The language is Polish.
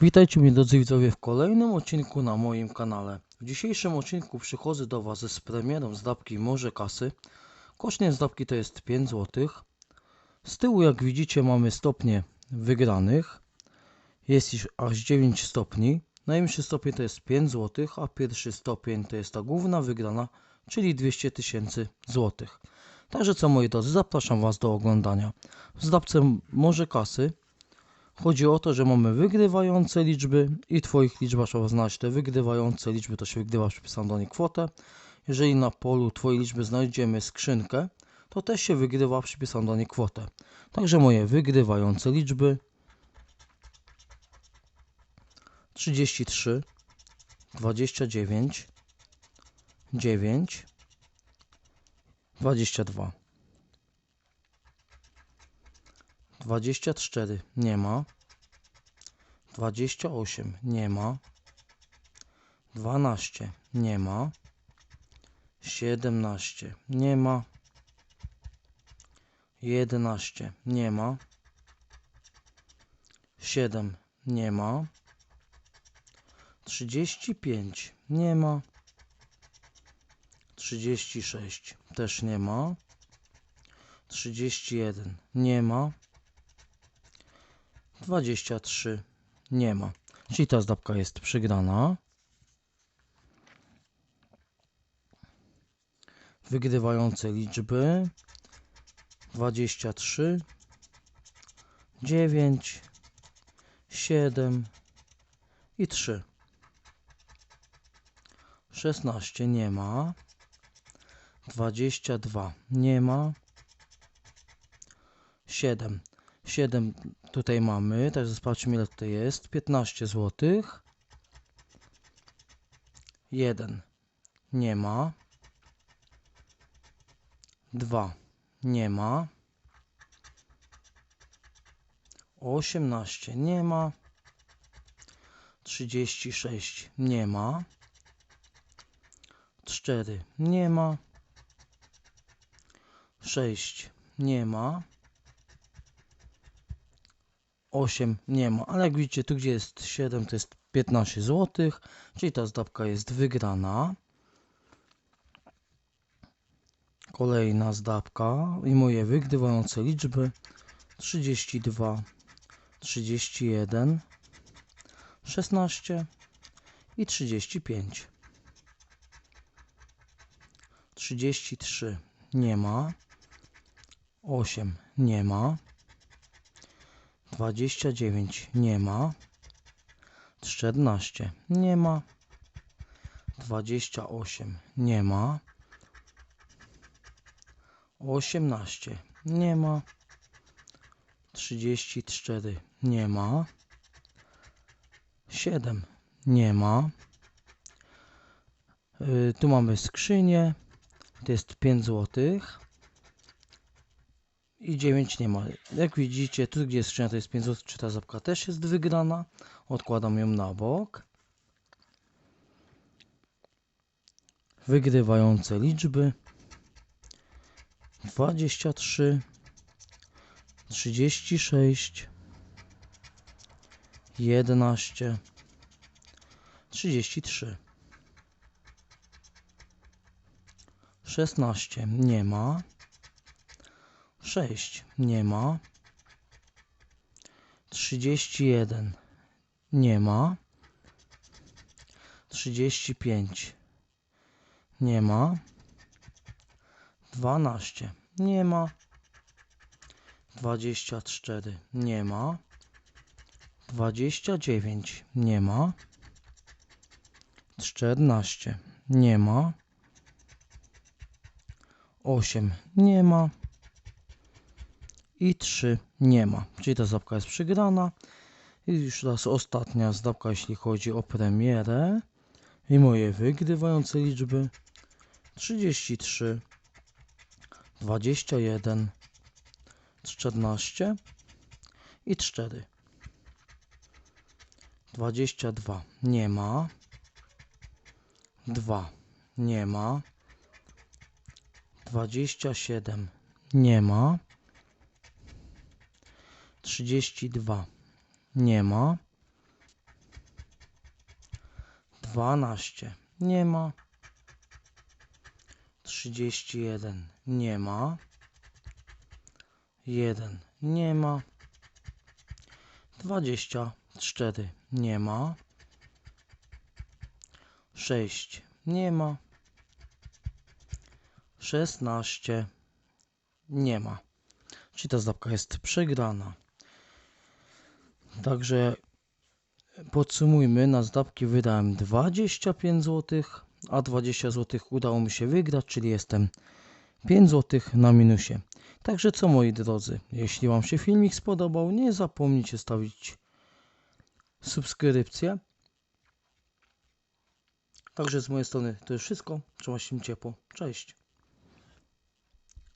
Witajcie mnie drodzy widzowie w kolejnym odcinku na moim kanale. W dzisiejszym odcinku przychodzę do Was z premierą z dawki Morze Kasy. Kosztem z dawki to jest 5 zł. Z tyłu jak widzicie mamy stopnie wygranych. Jest ich aż 9 stopni. Najmniejszy stopień to jest 5 zł, a pierwszy stopień to jest ta główna wygrana, czyli 200 tysięcy złotych. Także co moi drodzy, zapraszam Was do oglądania. W zdawce Morze Kasy Chodzi o to, że mamy wygrywające liczby i Twoich liczbach trzeba znaleźć te wygrywające liczby, to się wygrywa przypisaną do niej kwotę. Jeżeli na polu Twojej liczby znajdziemy skrzynkę, to też się wygrywa przypisaną do niej kwotę. Także moje wygrywające liczby 33, 29, 9, 22. 24 nie ma. 28 nie ma. 12 nie ma. 17 nie ma. 11 nie ma. 7 nie ma. 35 nie ma. 36 też nie ma. 31 nie ma. 23 nie ma. Czyli ta zdobka jest przygrana. Wygrywające liczby. 23 9 7 i 3 16 nie ma. 22 nie ma. 7 7 tutaj mamy, także sprawdźmy ile tutaj jest. 15 zł. 1 nie ma. 2 nie ma. 18 nie ma. 36 nie ma. 4 nie ma. 6 nie ma. 8 nie ma, ale jak widzicie tu gdzie jest 7 to jest 15 zł, czyli ta zdawka jest wygrana. Kolejna zdawka i moje wygrywające liczby. 32, 31, 16 i 35. 33 nie ma, 8 nie ma, 29 nie ma. 14 nie ma. 28 nie ma. 18 nie ma. 34 nie ma. 7 nie ma. Yy, tu mamy skrzynię. To jest 5 złotych i 9 nie ma. Jak widzicie, tu gdzie jest skrzynia to jest 5 zł, czy ta zapka też jest wygrana. Odkładam ją na bok. Wygrywające liczby 23 36 11 33 16 nie ma 6 nie ma. 31 nie ma. 35 nie ma. 12 nie ma. 24 nie ma. 29 nie ma. 14 nie ma. 8 nie ma i 3 nie ma. Czyli ta zapka jest przegrana. I już teraz ostatnia zdawka, jeśli chodzi o premierę. I moje wygrywające liczby 33, 21, 14 i 4. 22 nie ma. 2 nie ma. 27 nie ma. 32 nie ma. 12 nie ma. 31 nie ma. 1 nie ma. 24 nie ma. 6 nie ma. 16 nie ma. Czyli ta zdobka jest przegrana. Także podsumujmy, na zdobki wydałem 25 zł, a 20 zł udało mi się wygrać, czyli jestem 5 zł na minusie. Także co moi drodzy, jeśli Wam się filmik spodobał, nie zapomnijcie stawić subskrypcję. Także z mojej strony to już wszystko. Trzymaj się ciepło. Cześć.